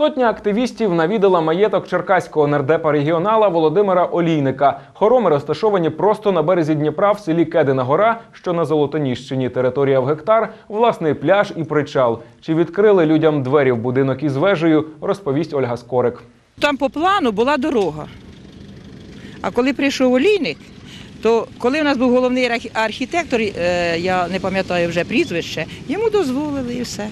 Сотня активістів навідала маєток черкаського нардепа регіонала Володимира Олійника. Хороми розташовані просто на березі Дніпра в селі Кедина Гора, що на Золотоніщині. Територія в гектар, власний пляж і причал. Чи відкрили людям двері в будинок із вежею, розповість Ольга Скорик. Там по плану була дорога. А коли прийшов олійник, то коли в нас був головний архітектор, е, я не пам'ятаю вже прізвище, йому дозволили і все.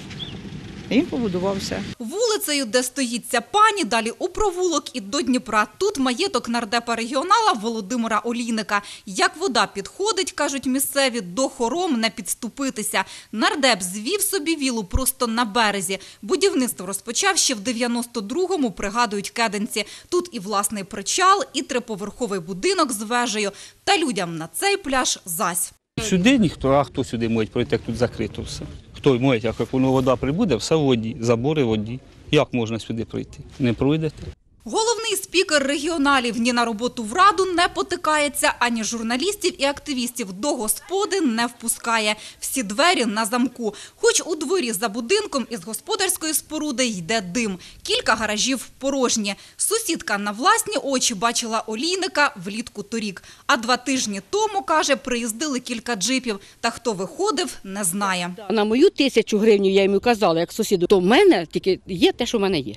І він побудувався. Вулицею, де стоїть ця пані, далі у провулок і до Дніпра. Тут маєток нардепа регіонала Володимира Олійника. Як вода підходить, кажуть місцеві, до хором не підступитися. Нардеп звів собі вілу просто на березі. Будівництво розпочав ще в 92-му, пригадують кеденці. Тут і власний причал, і триповерховий будинок з вежею. Та людям на цей пляж зась. Сюди ніхто, а хто сюди може пройти, як тут закрито все. Хто моє, як воно вода прибуде, все в воді, забори в воді. Як можна сюди пройти? Не пройдете. Головний спікер регіоналів ні на роботу в раду не потикається, ані журналістів і активістів до господи не впускає. Всі двері на замку. Хоч у дворі за будинком із господарської споруди йде дим. Кілька гаражів порожні. Сусідка на власні очі бачила олійника влітку торік. А два тижні тому, каже, приїздили кілька джипів. Та хто виходив, не знає. На мою тисячу гривень я йому казала, як сусіду, то в мене тільки є те, що в мене є.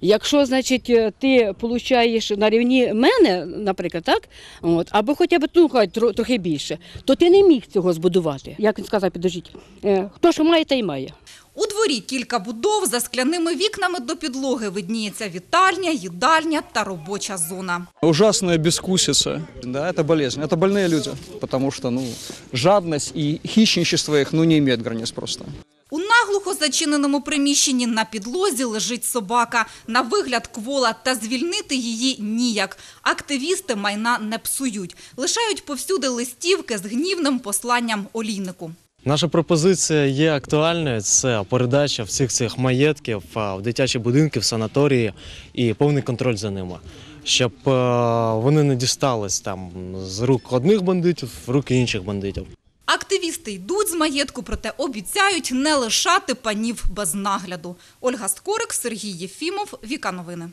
Якщо, значить, е, ти получаєш на рівні мене, наприклад, так, от, або хоча б ну, хай тро- трохи більше, то ти не міг цього збудувати. Як він сказав, підождіть, е, хто що має, той має. У дворі кілька будов за скляними вікнами до підлоги видніється вітальня, їдальня та робоча зона. Ужасная бескусица, да, это болезнь, это больные люди, потому что, ну, жадность и хищничество их, ну, не имеет границ просто. У зачиненому приміщенні на підлозі лежить собака. На вигляд квола та звільнити її ніяк. Активісти майна не псують. Лишають повсюди листівки з гнівним посланням олійнику. Наша пропозиція є актуальною. Це передача всіх цих маєтків в дитячі будинки, в санаторії і повний контроль за ними, щоб е, вони не дістались там з рук одних бандитів в руки інших бандитів. Активісти йдуть з маєтку, проте обіцяють не лишати панів без нагляду. Ольга Скорик, Сергій Єфімов, Віка Новини.